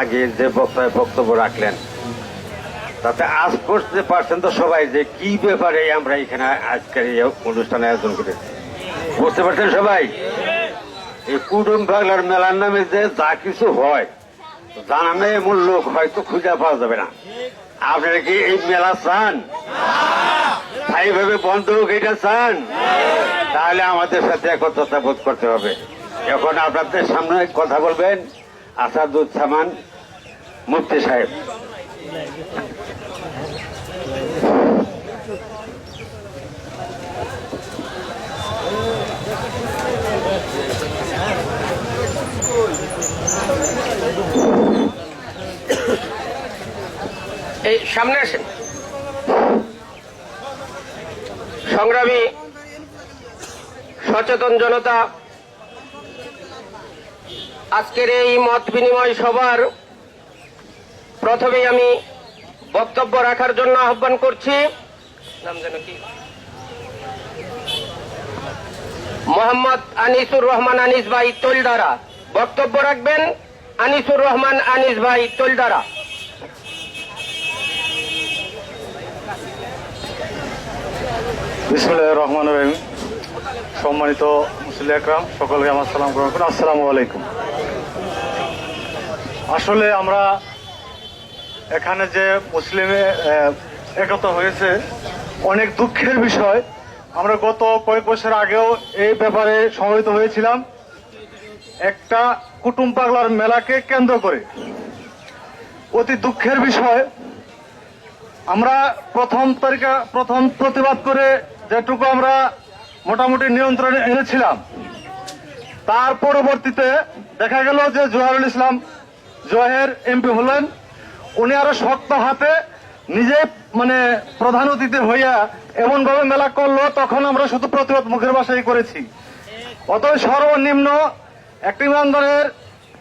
আগে যে বক্তায় বক্তব্য রাখলেন তাতে আজ করতে পারছেন তো সবাই যে কি ব্যাপারে আমরা এখানে আজকের এই অনুষ্ঠানে আয়োজন করেছি। বুঝতে পারছেন সবাই? এই কুটুম বাংলার মেলার নামে যে যা কিছু হয় জানামে এমন লোক হয়তো খুঁজে পাওয়া যাবে না। আপনারা কি এই মেলা চান? স্থায়ীভাবে বন্ধ হোক এটা চান? তাহলে আমাদের সাথে একত্রতা বোধ করতে হবে। এখন আপনাদের সামনে কথা বলবেন। আসাদুজ্জামান মুফতি সাহেব। এই সামনে আসেন। সংগ্রামী সচেতন জনতা আজকের এই মত বিনিময় সভার প্রথমে আমি বক্তব্য রাখার জন্য আহ্বান করছি। মোহাম্মদ আনিসুর রহমান আনিস ভাই তোলদারা বক্তব্য রাখবেন আনিসুর রহমান আনিস ভাই তোলদারা বিসমুল্লাহ রহমান রহিম। সম্মানিত মুসলিম একরাম, সকলকে আমার সালাম গ্রহণ করুন। আসসালামু আলাইকুম। আসলে আমরা এখানে যে মুসলিমে একতা হয়েছে, অনেক দুঃখের বিষয়। আমরা গত কয়েক বছর আগেও এই ব্যাপারে সমবেত হয়েছিলাম। একটা কুটুম পাগলার মেলাকে কেন্দ্র করে। অতি দুঃখের বিষয়। আমরা প্রথম তারিখে, প্রথম প্রতিবাদ করে যেটুকু আমরা মোটামুটি নিয়ন্ত্রণে এনেছিলাম। তার পরবর্তীতে দেখা গেল যে জোহারুল ইসলাম জোহের এমপি হলেন। উনি আরও শক্ত হাতে নিজে মানে প্রধান অতিথি হইয়া এমন ভাবে মেলা করল, তখন আমরা শুধু প্রতিবাদ মুখের বাসাই করেছি। অতএব সর্বনিম্ন একটি আন্দোলনের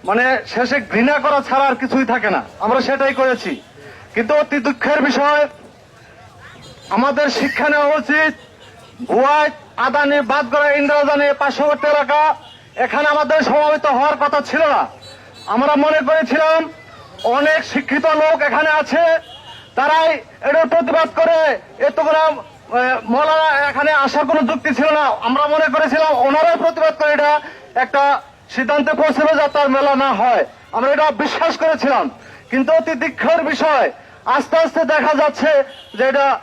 মানে শেষে ঘৃণা করা ছাড়া আর কিছুই থাকে না। আমরা সেটাই করেছি। কিন্তু অতি দুঃখের বিষয়, আমাদের শিক্ষা নেওয়া উচিত। ভুয়াই আদানি, বাদগড়া, ইন্দ্রাজানি, পার্শ্ববর্তী এলাকা, এখানে আমাদের সমাবেত হওয়ার কথা ছিল না। আমরা মনে করেছিলাম অনেক শিক্ষিত লোক এখানে আছে, তারাই এটা প্রতিবাদ করে এতগুলা মৌলানা এখানে আসার কোনো যুক্তি ছিল না। আমরা মনে করেছিলাম ওনারাই প্রতিবাদ করে এটা একটা সিদ্ধান্তে পৌঁছবে যাতে তার মেলা না হয়। আমরা এটা বিশ্বাস করেছিলাম। কিন্তু অতি দীক্ষার বিষয়, আস্তে আস্তে দেখা যাচ্ছে যে এটা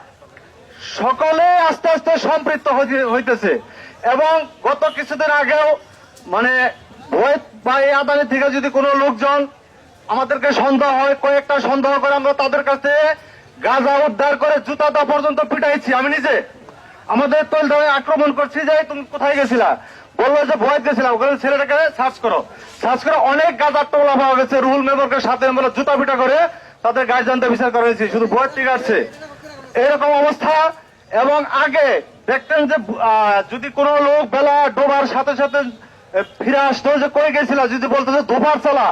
সকলে আস্তে আস্তে সম্পৃক্ত হইতে- হইতেছে। এবং গত কিছুদিন আগেও মানে ভয় বা এই আদানি থেকে যদি কোনো লোকজন আমাদেরকে সন্দেহ হয়, কয়েকটা সন্দেহ করে আমরা তাদের কাছে গাঁজা উদ্ধার করে জুতা দা পর্যন্ত পিটাইছি আমি নিজে। আমাদের তৈল আক্রমণ করছি যে, তুমি কোথায় গেছিলা? বলল যে, ভয় গেছিলাম ওখানে ছেলেটাকে সার্চ করো। সার্চ করে অনেক গাঁজার টোলা পাওয়া গেছে। রুহুল মেম্বারকে সাথে আমরা জুতা পিটা করে তাদের গার্জেনটা বিচার করা হয়েছে। শুধু ভয় ঠিক আছে। এরকম অবস্থা। এবং আগে দেখতেন যে যদি কোনো লোক বেলা ডোবার সাথে সাথে ফিরে আসতো যে কই গেছিল, যদি বলতো যে ধোপার চালা,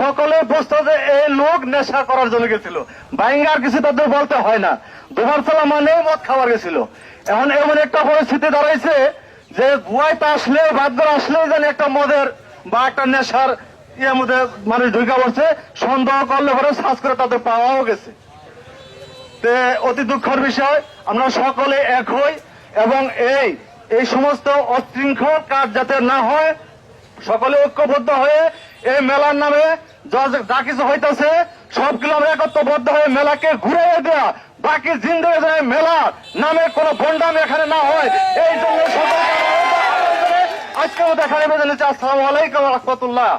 সকলে বুঝতো যে এই লোক নেশা করার জন্য গেছিল। বাইঙ্গার কিছু তাদের বলতে হয় না। ধোপার চালা মানে মদ খাবার গেছিল। এখন এমন একটা পরিস্থিতি দাঁড়াইছে যে বুয়াইতে আসলে বাদর আসলে যেন একটা মদের বা একটা নেশার ইয়ের মধ্যে মানুষ ঢুকে পড়ছে, সন্দেহ করলে পরে সার্চ করে তাদের পাওয়াও গেছে। অতি দুঃখের বিষয়, আমরা সকলে এক হই এবং এই এই সমস্ত অশৃঙ্খল কাজ যাতে না হয়, সকলে ঐক্যবদ্ধ হয়ে এই মেলার নামে যা কিছু হইতেছে, সবগুলো আমরা একত্রবদ্ধ হয়ে মেলাকে ঘুরে দেওয়া বাকি জিন্দগি যেন মেলা নামে কোনো বন্ডামি এখানে না হয়। এই জন্য আজকেও দেখা নেবে জানাচ্ছি আসসালামু আলাইকুম রহমতুল্লাহ।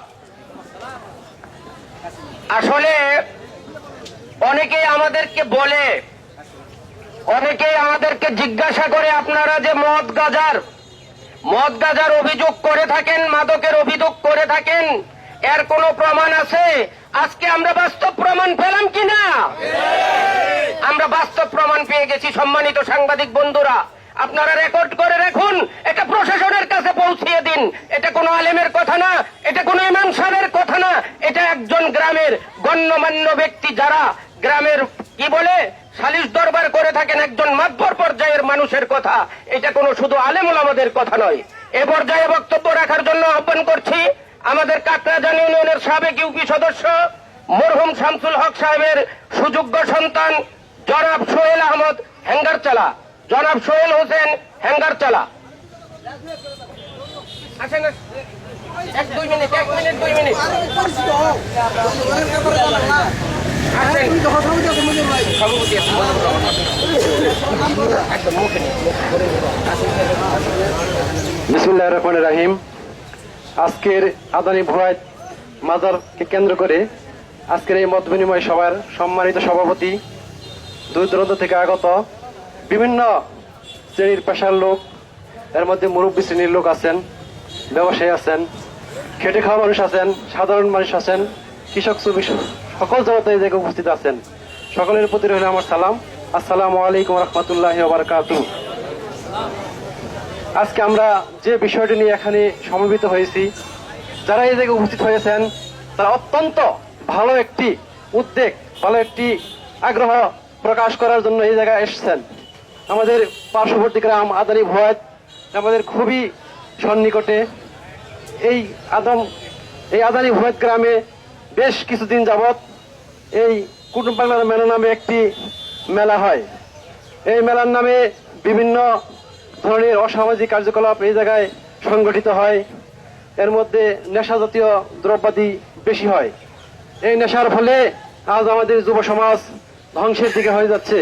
আসলে অনেকেই আমাদেরকে বলে অনেকেই আমাদেরকে জিজ্ঞাসা করে, আপনারা যে মদ গাজার মদ গাজার অভিযোগ করে থাকেন, মাদকের অভিযোগ করে থাকেন, এর কোনো প্রমাণ আছে? আজকে আমরা বাস্তব প্রমাণ পেলাম কিনা? আমরা বাস্তব প্রমাণ পেয়ে গেছি, সম্মানিত সাংবাদিক বন্ধুরা। আপনারা রেকর্ড করে রাখুন, এটা প্রশাসনের কাছে পৌঁছিয়ে দিন। এটা কোনো আলেমের কথা না, এটা কোনো ইমাম সাহেবের কথা না, এটা একজন গ্রামের গণ্যমান্য ব্যক্তি যারা গ্রামের, কি বলে? সালিশ দরবার করে থাকেন একজন মাধ্যর পর্যায়ের মানুষের কথা। এটা কোনো শুধু আলেমুল আমাদের কথা নয়। এ পর্যায়ে বক্তব্য রাখার জন্য আহ্বান করছি আমাদের কাকরাজান ইউনিয়নের সাবেক ইউপি সদস্য, মরহুম শামসুল হক সাহেবের সুযোগ্য সন্তান, জনাব সোহেল আহমদ হ্যাঙ্গার চালা জনাব সোহেল হোসেন হ্যাঙ্গার চালা এক, দুই মিনিট, এক মিনিট, দুই মিনিট। রাহিম। আজকের আদানি ভুয়াত মাজারকে কেন্দ্র করে আজকের এই মত বিনিময় সভার সম্মানিত সভাপতি, দূর দূরান্ত থেকে আগত বিভিন্ন শ্রেণির পেশার লোক, এর মধ্যে মুরব্বী শ্রেণির লোক আছেন, ব্যবসায়ী আছেন, খেটে খাওয়া মানুষ আছেন, সাধারণ মানুষ আছেন, কৃষক সকল জনতা এই জায়গায় উপস্থিত আছেন। সকলের প্রতি রইল আমার সালাম। আসসালামু আলাইকুম রহমতুল্লাহ বারকাতু। আজকে আমরা যে বিষয়টি নিয়ে এখানে সমবেত হয়েছি, যারা এই জায়গায় উপস্থিত হয়েছেন, তারা অত্যন্ত ভালো একটি উদ্বেগ, ভালো একটি আগ্রহ প্রকাশ করার জন্য এই জায়গায় এসেছেন। আমাদের পার্শ্ববর্তী গ্রাম আদানি ভয় আমাদের খুবই সন্নিকটে এই আদম এই আদানি ভয়েত গ্রামে বেশ কিছুদিন যাবৎ এই কুটুম বাংলার মেলা নামে একটি মেলা হয়। এই মেলার নামে বিভিন্ন ধরনের অসামাজিক কার্যকলাপ এই জায়গায় সংগঠিত হয়। এর মধ্যে নেশা জাতীয় দ্রব্যাদি বেশি হয়। এই নেশার ফলে আজ আমাদের যুব সমাজ ধ্বংসের দিকে হয়ে যাচ্ছে।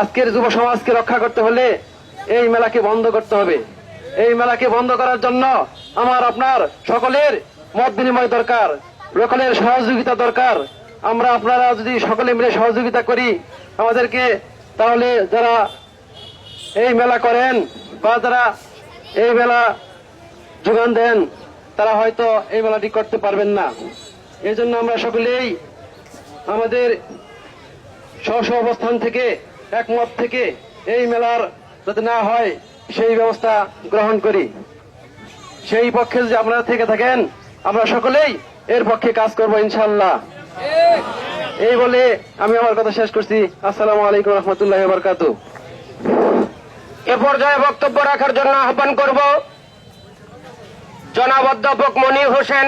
আজকের যুব সমাজকে রক্ষা করতে হলে এই মেলাকে বন্ধ করতে হবে। এই মেলাকে বন্ধ করার জন্য আমার আপনার সকলের মত বিনিময় দরকার। সকলের সহযোগিতা দরকার। আমরা আপনারা যদি সকলে মিলে সহযোগিতা করি, আমাদেরকে তাহলে যারা এই মেলা করেন বা যারা এই মেলা যোগান দেন, তারা হয়তো এই মেলাটি করতে পারবেন না। এই জন্য আমরা সকলেই আমাদের স্ব অবস্থান থেকে, একমত থেকে এই মেলার যাতে না হয়, সেই ব্যবস্থা গ্রহণ করি। সেই পক্ষে যদি আপনারা থেকে থাকেন, আমরা সকলেই এর পক্ষে কাজ করব ইনশাল্লাহ এই বলে আমি আমার কথা শেষ করছি। আসসালামু আলাইকুম রহমতুল্লাহ বরকাতু এ পর্যায়ে বক্তব্য রাখার জন্য আহ্বান করব জনাব অধ্যাপক মনির হোসেন,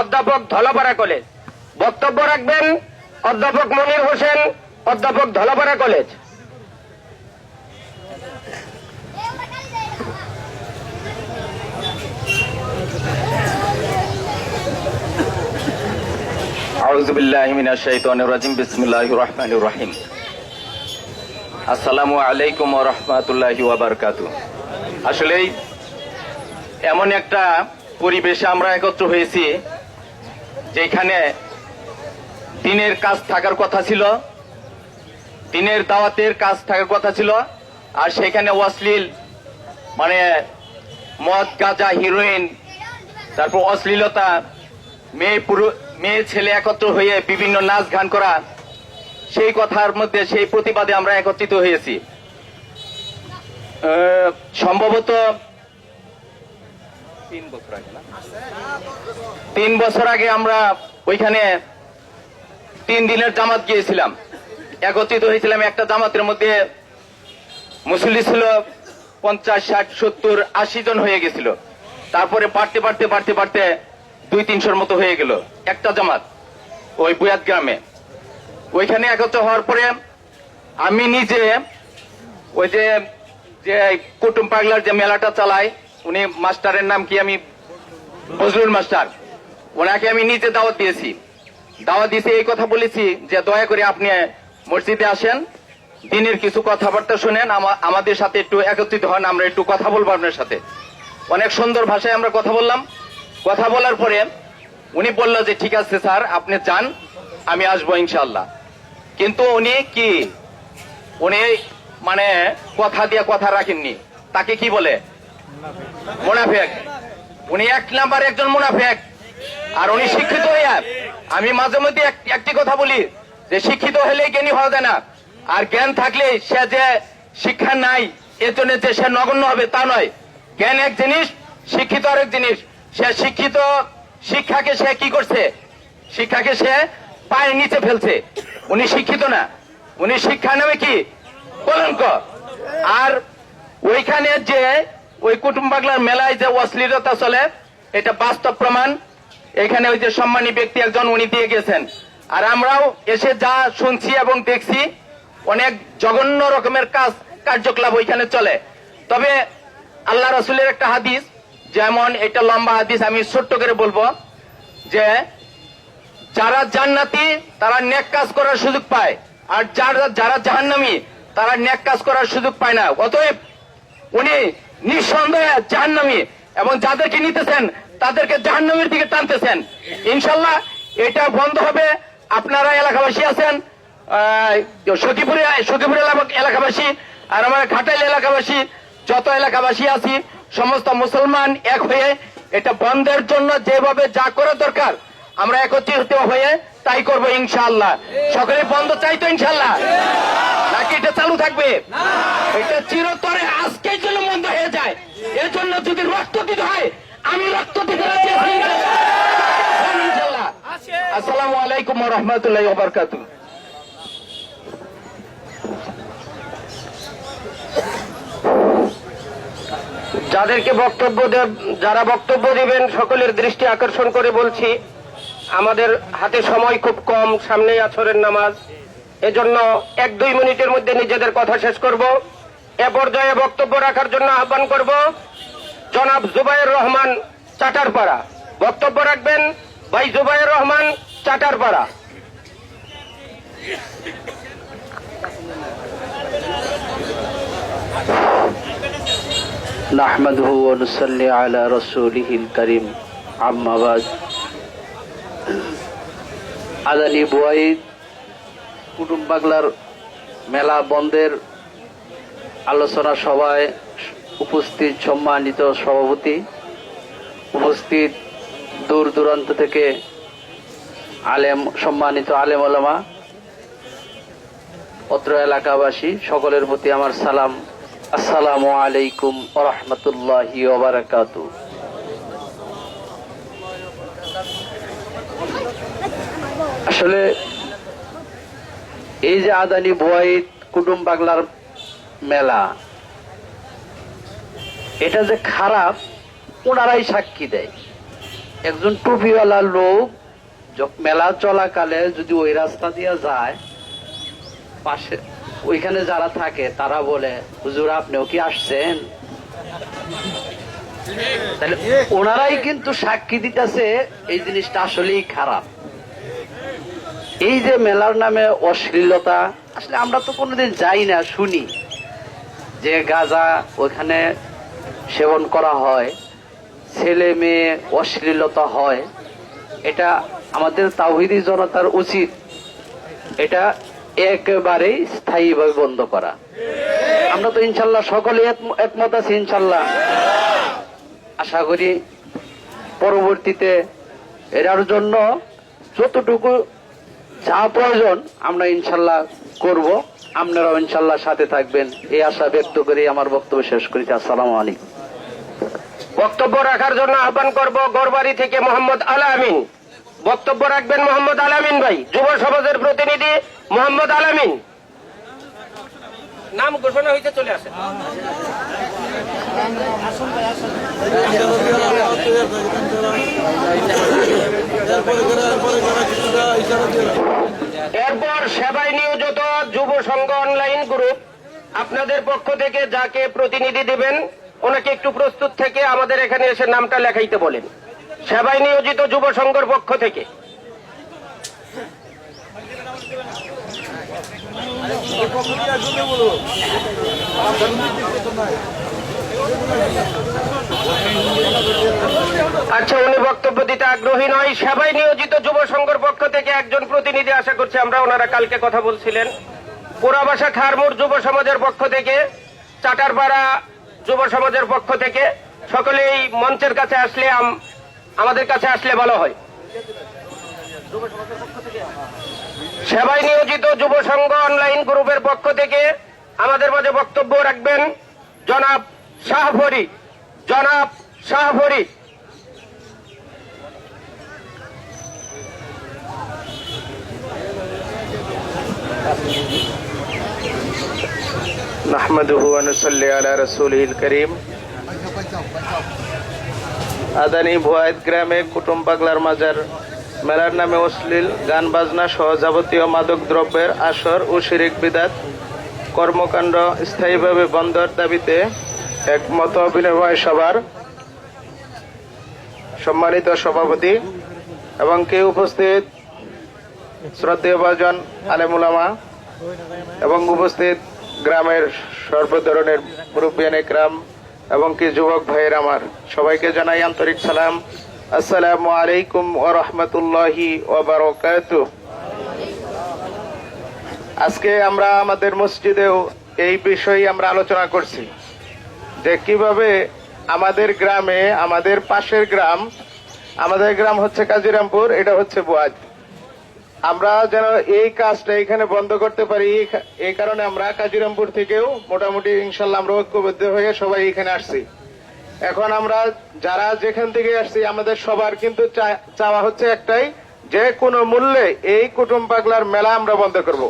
অধ্যাপক ধলাপাড়া কলেজ। বক্তব্য রাখবেন অধ্যাপক মনির হোসেন, অধ্যাপক ধলাপাড়া কলেজ। রহিম। আসসালামু আলাইকুম রাহমাতুল্লাহি আসলেই এমন একটা পরিবেশে আমরা একত্র হয়েছি, যেখানে দিনের কাজ থাকার কথা ছিল, দিনের দাওয়াতের কাজ থাকার কথা ছিল, আর সেখানে অশ্লীল মানে মদ, গাঁজা হিরোইন তারপর অশ্লীলতা মেয়ে পুরো, মেয়ে ছেলে একত্র হয়ে বিভিন্ন নাচ গান করা, সেই কথার মধ্যে, সেই প্রতিবাদে আমরা একত্রিত হয়েছি। সম্ভবত তিন বছর আগে না? তিন বছর আগে আমরা ওইখানে তিন দিনের জামাত গিয়েছিলাম। একত্রিত হয়েছিলাম একটা জামাতের মধ্যে। মুসল্লি ছিল পঞ্চাশ, ষাট, সত্তর, আশি জন হয়ে গেছিল। তারপরে বাড়তে বাড়তে বাড়তে বাড়তে দুই তিনশোর মতো হয়ে গেল। একটা জামাত, ওই বুয়াত গ্রামে। ওইখানে একত্র হওয়ার পরে আমি নিজে ওই যে যে কুটুম পাগলার যে মেলাটা চালায়, উনি মাস্টারের নাম কি আমি বজলুল মাস্টার, ওনাকে আমি নিজে দাওয়াত দিয়েছি। দাওয়াত দিয়েছি, এই কথা বলেছি যে দয়া করে আপনি মসজিদে আসেন, দিনের কিছু কথাবার্তা শুনেন, আমা- আমাদের সাথে একটু একত্রিত হন, আমরা একটু কথা বলব আপনার সাথে। অনেক সুন্দর ভাষায় আমরা কথা বললাম। কথা বলার পরে উনি বলল যে, ঠিক আছে স্যার, আপনি যান, আমি আসব ইনশাল্লাহ কিন্তু উনি কি? উনি মানে কথা দিয়ে কথা রাখেননি। তাকে কি বলে? মুনাফেক। উনি এক নাম্বার একজন মুনাফেক। আর উনি শিক্ষিত আমি মাঝে মধ্যে এক- একটি কথা বলি, যে শিক্ষিত হলে জ্ঞানী হওয়া যায় না। আর জ্ঞান থাকলে সে যে শিক্ষা নাই, এর জন্য যে সে নগণ্য হবে তা নয়। জ্ঞান এক জিনিস, শিক্ষিত আরেক জিনিস। সে শিক্ষিত, শিক্ষাকে সে কি করছে? শিক্ষাকে সে পায়ের নিচে ফেলছে। উনি শিক্ষিত না। উনি শিক্ষা নামে কি? কলঙ্ক। আর ওইখানে যে ওই কুটুম বাংলার মেলায় যে অশ্লীলতা চলে, এটা বাস্তব প্রমাণ। এখানে ওই যে সম্মানী ব্যক্তি একজন উনি দিয়ে গেছেন। আর আমরাও এসে যা শুনছি এবং দেখছি, অনেক জঘন্য রকমের কাজ, কার্যকলাপ ওইখানে চলে। তবে আল্লাহ রসুলের একটা হাদিস যেমন এটা লম্বা হাদিস আমি ছোট্ট করে বলব যে যারা জান্নাতি, তারা নেক কাজ করার সুযোগ পায়। আর যারা যারা জাহান্নামী, তারা নেক কাজ করার সুযোগ পায় না। অতএব উনি নিঃসন্দেহে জাহান্নামী এবং যাদেরকে নিতেছেন, তাদেরকে জাহান্নামের দিকে টানতেছেন। ইনশাল্লাহ এটা বন্ধ হবে। আপনারা এলাকাবাসী আছেন সখীপুরে সখীপুর এলাকা- এলাকাবাসী আর আমার ঘাটাইল এলাকাবাসী, যত এলাকাবাসী আছি সমস্ত মুসলমান এক হয়ে এটা বন্ধের জন্য যেভাবে যা করা দরকার আমরা একত্রিত হয়ে তাই করব ইনশাআল্লাহ। সকলে বন্ধ চাই তো ইনশাআল্লাহ? নাকি এটা চালু থাকবে? এটা চিরতরে আজকের জন্য বন্ধ হয়ে যায়। এর জন্য যদি রক্ত দিতে হয় আমি রক্ত দিতে রাজি আছি। ইনশাআল্লাহ। আসসালামু আলাইকুম রহমতুল্লাহ বারকাতুহ। যাদেরকে বক্তব্য দেব- যারা বক্তব্য দিবেন, সকলের দৃষ্টি আকর্ষণ করে বলছি, আমাদের হাতে সময় খুব কম, সামনেই আছরের নামাজ। এজন্য এক দুই মিনিটের মধ্যে নিজেদের কথা শেষ করব। এ পর্যায়ে বক্তব্য রাখার জন্য আহ্বান করব, জনাব জুবাইর রহমান চাটারপাড়া। বক্তব্য রাখবেন ভাই জুবাইর রহমান চাটারপাড়া। নাহমাদহু অনুসল্লি আলা রসুলিহিল করিম আম্মাবাদ আদানি বুয়াই কুটুম বাংলার মেলা বন্ধের আলোচনা সভায় উপস্থিত সম্মানিত সভাপতি, উপস্থিত দূর দূরান্ত থেকে আলেম, সম্মানিত আলেম ওলামা, অত্র এলাকাবাসী, সকলের প্রতি আমার সালাম। আসসালামু আলাইকুম রহমতুল্লাহি আসলে এই যে আদানি বুয়াইদ কুটুম বাংলার মেলা, এটা যে খারাপ ওনারাই সাক্ষী দেয়। একজন টুপিওয়ালা লোক মেলা চলাকালে যদি ওই রাস্তা দিয়ে যায়, পাশে ওইখানে যারা থাকে, তারা বলে, হুজুর, আপনিও কি আসছেন? তাহলে ওনারাই কিন্তু সাক্ষী দিতেছে, এই জিনিসটা আসলেই খারাপ। এই যে মেলার নামে অশ্লীলতা, আসলে আমরা তো কোনোদিন যাই না, শুনি। যে গাজা ওইখানে সেবন করা হয়, ছেলে মেয়ে অশ্লীলতা হয়, এটা আমাদের তাওহিদি জনতার উচিত। এটা একেবারেই স্থায়ীভাবে বন্ধ করা। আমরা তো ইনশাল্লাহ সকলে একমত আছি, ইনশাল্লাহ। আশা করি পরবর্তীতে এটার জন্য যতটুকু যা প্রয়োজন আমরা ইনশাল্লাহ করব। আপনারাও ইনশাল্লাহ সাথে থাকবেন। এই আশা ব্যক্ত করে আমার বক্তব্য শেষ করেছি আসসালামু আলাইকুম। বক্তব্য রাখার জন্য আহ্বান করব গড়বাড়ি থেকে মোহাম্মদ আল আমিন। বক্তব্য রাখবেন মোহাম্মদ আল আমিন ভাই, যুব সমাজের প্রতিনিধি মোহাম্মদ আলামিন। নাম ঘোষণা হইতে চলে আসে। এরপর সেবায় নিয়োজিত যুব সংঘ অনলাইন গ্রুপ আপনাদের পক্ষ থেকে যাকে প্রতিনিধি দিবেন ওনাকে একটু প্রস্তুত থেকে আমাদের এখানে এসে নামটা লেখাইতে বলেন। সেবায় নিয়োজিত যুব সংঘের পক্ষ থেকে। আচ্ছা উনি বক্তব্য দিতে আগ্রহী নয়। সেবায় নিয়োজিত যুব সংঘের পক্ষ থেকে একজন প্রতিনিধি আশা করছি আমরা ওনারা কালকে কথা বলছিলেন। পোড়াবাসা খারমুর যুব সমাজের পক্ষ থেকে, চাটারপাড়া যুব সমাজের পক্ষ থেকে, সকলেই মঞ্চের কাছে আসলে আমাদের কাছে আসলে ভালো হয়। সেবায় নিয়োজিত যুব সংঘ অনলাইন গ্রুপের পক্ষ থেকে আমাদের মাঝে বক্তব্য রাখবেন জনাব শাহফরি জনাব শাহফরি نحمده ونصلي على رسوله الكريم আদানি ভুয়াইদ গ্রামে কুটুম পাগলার মাজার মেলার নামে অশ্লীল গান, বাজনা সহ যাবতীয় মাদক দ্রব্যের আসর ও শিরিক বিদাত কর্মকাণ্ড স্থায়ীভাবে বন্ধের দাবিতে এক মত বিনিময় সভার সম্মানিত সভাপতি এবং কে উপস্থিত? শ্রদ্ধেয় ভাজন আলেমুলামা এবং উপস্থিত গ্রামের সর্ব ধরনের মুরব্বিয়ান গ্রাম এবং কি যুবক ভাইয়ের আমার। সবাইকে জানাই আন্তরিক সালাম। আসসালামু আলাইকুম ও রহমতুল্লাহি ও আজকে আমরা আমাদের মসজিদেও এই বিষয়ে আমরা আলোচনা করছি যে কীভাবে আমাদের গ্রামে, আমাদের পাশের গ্রাম, আমাদের গ্রাম হচ্ছে কাজিরামপুর, এটা হচ্ছে বুয়াজ। আমরা যেন এই কাজটা এখানে বন্ধ করতে পারি এই কারণে আমরা কাজিরামপুর থেকেও মোটামুটি ইনশাল্লাহ আমরা ঐক্যবদ্ধ হয়ে সবাই এখানে আসছি। এখন আমরা যারা যেখান থেকে আসছি, আমাদের সবার কিন্তু চাওয়া হচ্ছে একটাই, যে কোনো মূল্যে এই কুটুম পাগলার মেলা আমরা বন্ধ করব।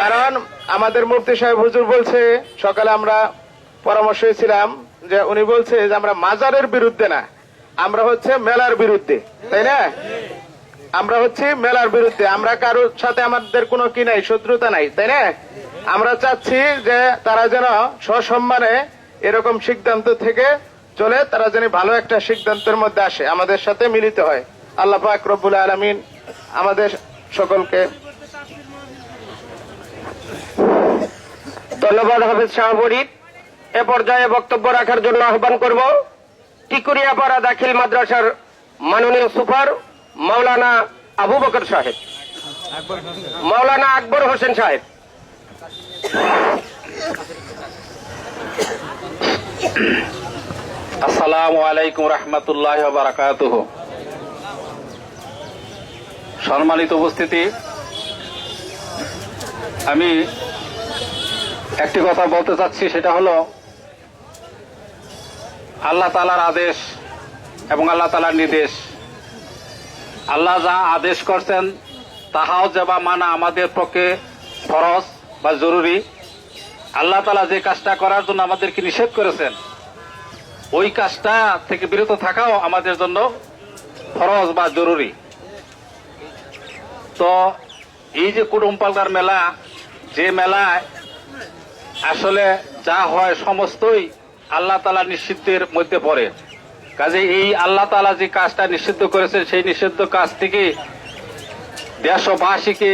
কারণ আমাদের মুফতি সাহেব হুজুর বলছে, সকালে আমরা পরামর্শ ছিলাম যে উনি বলছে যে আমরা মাজারের বিরুদ্ধে না, আমরা হচ্ছে মেলার বিরুদ্ধে, তাই না? আমরা হচ্ছে মেলার বিরুদ্ধে, আমরা কারোর সাথে আমাদের কোনো কি নাই, শত্রুতা নাই, তাই না? আমরা চাচ্ছি যে তারা যেন সসম্মানে এরকম সিদ্ধান্ত থেকে চলে তারা যেন ভালো একটা সিদ্ধান্তের মধ্যে আসে, আমাদের সাথে মিলিত হয়। আল্লাহ পাক রব্বুল আলমিন আমাদের সকলকে ধন্যবাদ হাফিজ শাহ ফরিদ এ পর্যায়ে বক্তব্য রাখার জন্য আহ্বান করব, টিকুরিয়াপাড়া দাখিল মাদ্রাসার মাননীয় সুপার মাওলানা আবু বকর সাহেব। মাওলানা আকবর হোসেন সাহেব। আসসালামু আলাইকুম রহমতুল্লাহ বারাকাত সম্মানিত উপস্থিতি, আমি একটি কথা বলতে চাচ্ছি, সেটা হলো, আল্লাহ তালার আদেশ এবং আল্লাহ তালার নির্দেশ। আল্লাহ যা আদেশ করছেন, তাহাও যাবা মানা আমাদের পক্ষে ফরজ বা জরুরি আল্লাহ তালা যে কাজটা করার জন্য আমাদেরকে নিষেধ করেছেন, ওই কাজটা থেকে বিরত থাকাও আমাদের জন্য ফরজ বা জরুরি। তো এই যে কুটুম পাল্টার মেলা, যে মেলায় আসলে যা হয় সমস্তই আল্লাহ তালা নিষিদ্ধের মধ্যে পড়ে। কাজে এই আল্লাহ তালা যে কাজটা নিষিদ্ধ করেছেন, সেই নিষিদ্ধ কাজ থেকে দেশবাসীকে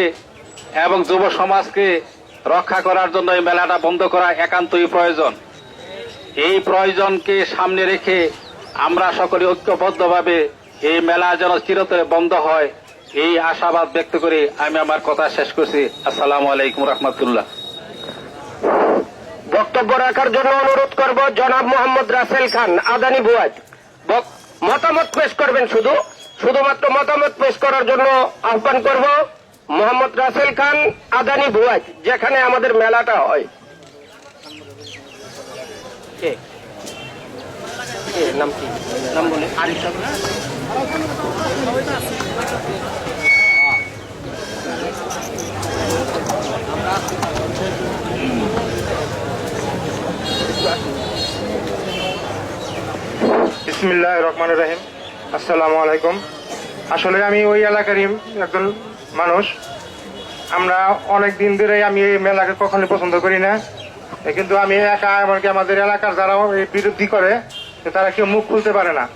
এবং যুব সমাজকে রক্ষা করার জন্য এই মেলাটা বন্ধ করা একান্তই প্রয়োজন। এই প্রয়োজনকে সামনে রেখে আমরা সকলে ঐক্যবদ্ধভাবে এই মেলা যেন চিরতরে বন্ধ হয়, এই আশাবাদ ব্যক্ত করে আমি আমার কথা শেষ করছি। আসসালামু আলাইকুম রহমতুল্লাহ। বক্তব্য রাখার জন্য অনুরোধ করব জনাব মোহাম্মদ রাসেল খান, আদানি বুয়াজ। মতামত পেশ করবেন শুধু। শুধুমাত্র মতামত পেশ করার জন্য আহ্বান করব। মোহাম্মদ রাসেল খান আদানি বুয়াজ যেখানে আমাদের মেলাটা হয়? নাম কি? নাম বলে? ইসমিল্লাহ রহমান রহিম। আসসালামু আলাইকুম। আসলে আমি ওই এলাকারই একজন মানুষ, আমরা অনেক দিন ধরে আমি এই মেলাকে কখনোই পছন্দ করি না। কিন্তু আমি একা, এমনকি আমাদের এলাকার যারা বিরোধী করে তারা কেউ মুখ খুলতে পারে না।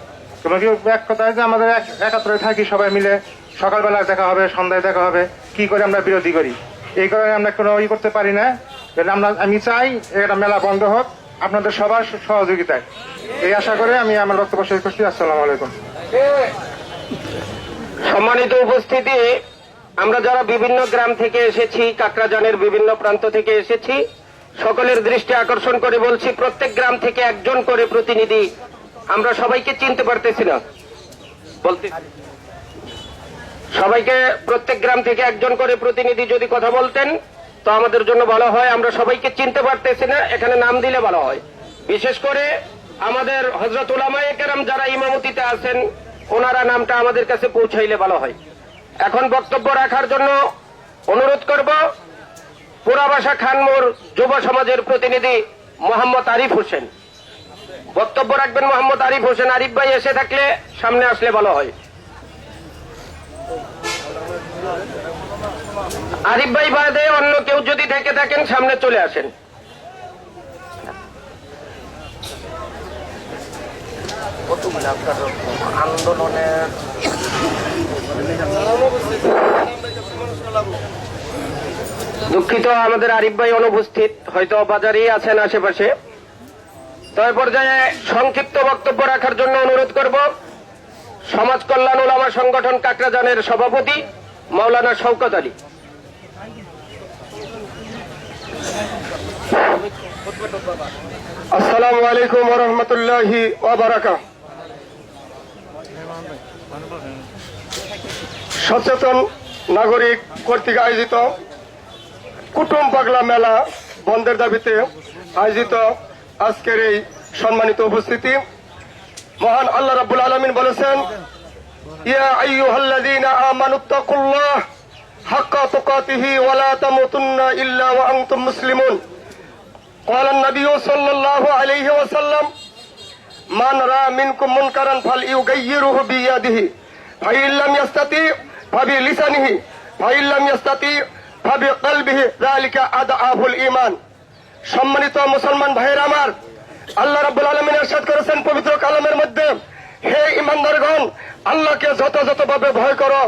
কোনো কেউ এক কথায় যে আমাদের এক- একাত্রে থাকি সবাই মিলে, সকালবেলা দেখা হবে, সন্ধ্যায় দেখা হবে, কি করে আমরা বিরোধী করি? এই কারণে আমরা কোনো ই করতে পারি না। আমরা, আমি চাই এটা মেলা বন্ধ হোক, আপনাদের সবার সহযোগিতায়। এই আশা করে আমি আমার বক্তব্য শেষ করছি। আসসালামু আলাইকুম। সম্মানিত উপস্থিতি আমরা যারা বিভিন্ন গ্রাম থেকে এসেছি কাকরাজানের বিভিন্ন প্রান্ত থেকে এসেছি, সকলের দৃষ্টি আকর্ষণ করে বলছি, প্রত্যেক গ্রাম থেকে একজন করে প্রতিনিধি, আমরা সবাইকে চিনতে পারতেছি না। বলতে সবাইকে প্রত্যেক গ্রাম থেকে একজন করে প্রতিনিধি যদি কথা বলতেন, তো আমাদের জন্য ভালো হয়, আমরা সবাইকে চিনতে পারতেছি না, এখানে নাম দিলে ভালো হয়। বিশেষ করে আমাদের হজরত উলামায়ে কেরাম যারা ইমামতিতে আছেন, ওনারা নামটা আমাদের কাছে পৌঁছাইলে ভালো হয়। এখন বক্তব্য রাখার জন্য অনুরোধ করব পুরাবাসা খানমোর যুব সমাজের প্রতিনিধি মোহাম্মদ আরিফ হোসেন। বক্তব্য রাখবেন মোহাম্মদ আরিফ হোসেন। আরিফ ভাই এসে থাকলে সামনে আসলে ভালো হয়। আরিফ ভাই বাদে অন্য কেউ যদি থেকে থাকেন, সামনে চলে আসেন। আন্দোলনের দুঃখিত, আমাদের আরিফ ভাই অনুপস্থিত। হয়তো বাজারেই আছেন আশেপাশে। তো এই পর্যায়ে সংক্ষিপ্ত বক্তব্য রাখার জন্য অনুরোধ করব। সমাজ কল্যাণ ওলামা সংগঠন কাকরাজানের সভাপতি মাওলানা শওকত আলী। আসসালামু আলাইকুম রহমতুল্লাহি ওবারাকা সচেতন নাগরিক কর্তৃক আয়োজিত কুটুম পাগলা মেলা বন্ধের দাবিতে আয়োজিত আজকের এই সম্মানিত উপস্থিতি মহান আল্লাহ রাব্বুল আলামিন বলেছেন ইয়া আইয়ুহাল্লাযীনা আমানুত্তাকুল্লাহ হাক্কা তুকাতিহি ওয়া লা তামুতুন্না ইল্লা ওয়া আনতুম মুসলিমুন قال النبي صلى الله عليه وسلم من رأى منكم منكرا فليغيره بيده فإن لم يستطيع فبلسانه فإن لم يستطيع فبقلبه ذلك أضعف الإيمان সম্মানিত মুসলমান ভাইয়ের আমার আল্লাহ রাব্বুল আলামিন ارشاد করেছেন পবিত্র কালামের মধ্যে হে ইমানদারগণ আল্লাহকে যথাযথভাবে ভয় করো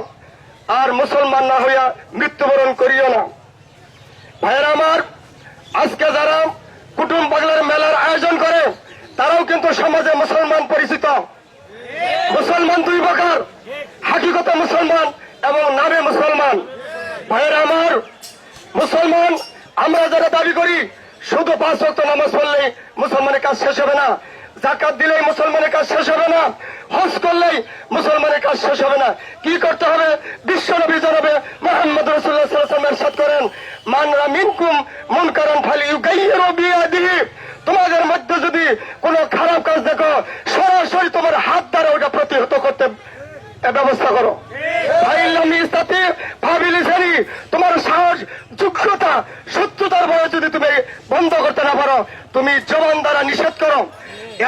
আর মুসলমান না হইয়া মৃত্যুবরণ করিও না ভাইয়ের আমার আজকে যারা কুটুম পাগলার মেলার আয়োজন করে তারাও কিন্তু সমাজে মুসলমান পরিচিত মুসলমান দুই প্রকার হাকিগত মুসলমান এবং নামে মুসলমান। ভাইয়ের আমার, মুসলমান, আমরা যারা দাবি করি, শুধু পাঁচ ওয়াক্ত নামাজ পড়লেই মুসলমানের কাজ শেষ হবে না। জাকাত দিলেই মুসলমানের কাজ শেষ হবে না। হজ করলেই মুসলমানের কাজ শেষ হবে না। কি করতে হবে? বিশ্ব নবী জানাবে মোহাম্মদ রসুল্লাহ সাল্লাম এরশাদ করেন মানরা মিনকুম মন কারণ ফালি ইউগাইয়েরও বিয়া তোমাদের মধ্যে যদি কোনো খারাপ কাজ দেখো, সরাসরি তোমার হাত দ্বারা ওটা প্রতিহত করতে ব্যবস্থা করো। তোমার সাহস, যোগ্যতা, শত্রুতার ভয়ে যদি তুমি বন্ধ করতে না পারো, তুমি জবান দ্বারা নিষেধ করো।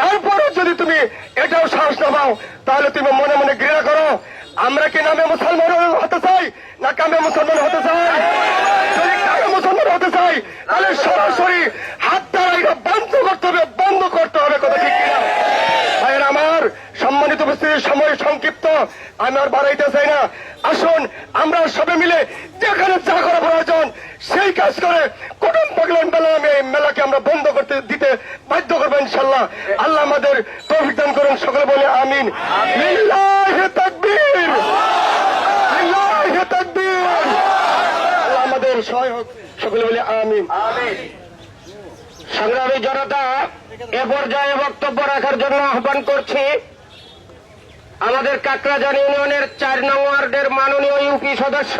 এরপরও যদি তুমি এটাও সাহস না পাও, তাহলে তুমি মনে মনে ঘৃণা করো। আমরা কি নামে মুসলমান হতে চাই? না কামে মুসলমান হতে চাই? মুসলমান হতে চাই, তাহলে সরাসরি হাত দ্বারা এটা বন্ধ করতে হবে, বন্ধ করতে হবে, কথা ঠিক আমার সম্মানিত সময় সংক্ষিপ্ত আমি আর বাড়াইতে চাই না। আসুন আমরা সবে মিলে যেখানে যা করা প্রয়োজন সেই কাজ করে কুটুম পাগলান মেলা আমি এই মেলাকে আমরা বন্ধ করতে দিতে বাধ্য করব ইনশাল্লাহ। আল্লাহ আমাদের তৌফিক দান করুন সকলে বলে আমিন। তাকবীর! তাকবীর! আল্লাহ আমাদের সহায়ক সকলে বলে আমিন। সংগ্রামী জনতা এ পর্যায়ে বক্তব্য রাখার জন্য আহ্বান করছি। আমাদের কাকরাজান ইউনিয়নের চার নং ওয়ার্ডের মাননীয় ইউপি সদস্য